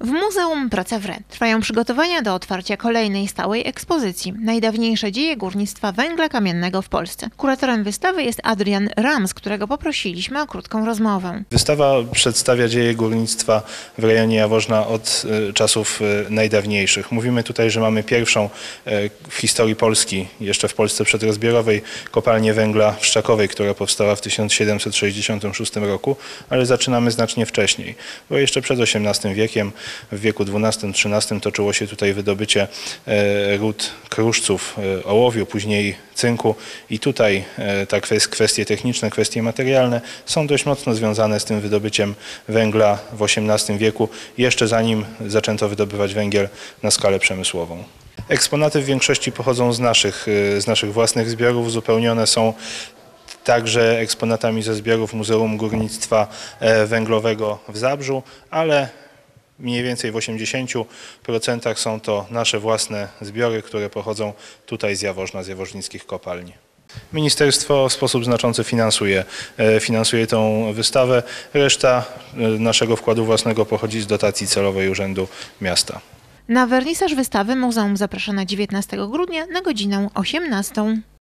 W Muzeum Praca w trwają przygotowania do otwarcia kolejnej stałej ekspozycji Najdawniejsze dzieje górnictwa węgla kamiennego w Polsce. Kuratorem wystawy jest Adrian Rams, którego poprosiliśmy o krótką rozmowę. Wystawa przedstawia dzieje górnictwa w rejonie Jaworzna od e, czasów e, najdawniejszych. Mówimy tutaj, że mamy pierwszą e, w historii Polski, jeszcze w Polsce przedrozbiorowej, kopalnię węgla w Szczakowej, która powstała w 1766 roku, ale zaczynamy znacznie wcześniej, bo jeszcze przed XVIII wiekiem, w wieku XII-XIII toczyło się tutaj wydobycie e, ród kruszców, e, ołowiu, później cynku i tutaj ta kwes- kwestie techniczne, kwestie materialne są dość mocno związane z tym wydobyciem węgla w XVIII wieku, jeszcze zanim zaczęto wydobywać węgiel na skalę przemysłową. Eksponaty w większości pochodzą z naszych, z naszych własnych zbiorów, uzupełnione są także eksponatami ze zbiorów Muzeum Górnictwa Węglowego w Zabrzu, ale mniej więcej w 80% są to nasze własne zbiory, które pochodzą tutaj z Jaworzna, z jaworznickich kopalni. Ministerstwo w sposób znaczący finansuje, e, finansuje tą wystawę. Reszta e, naszego wkładu własnego pochodzi z dotacji celowej Urzędu Miasta. Na wernisaż wystawy muzeum zaprasza na 19 grudnia na godzinę 18.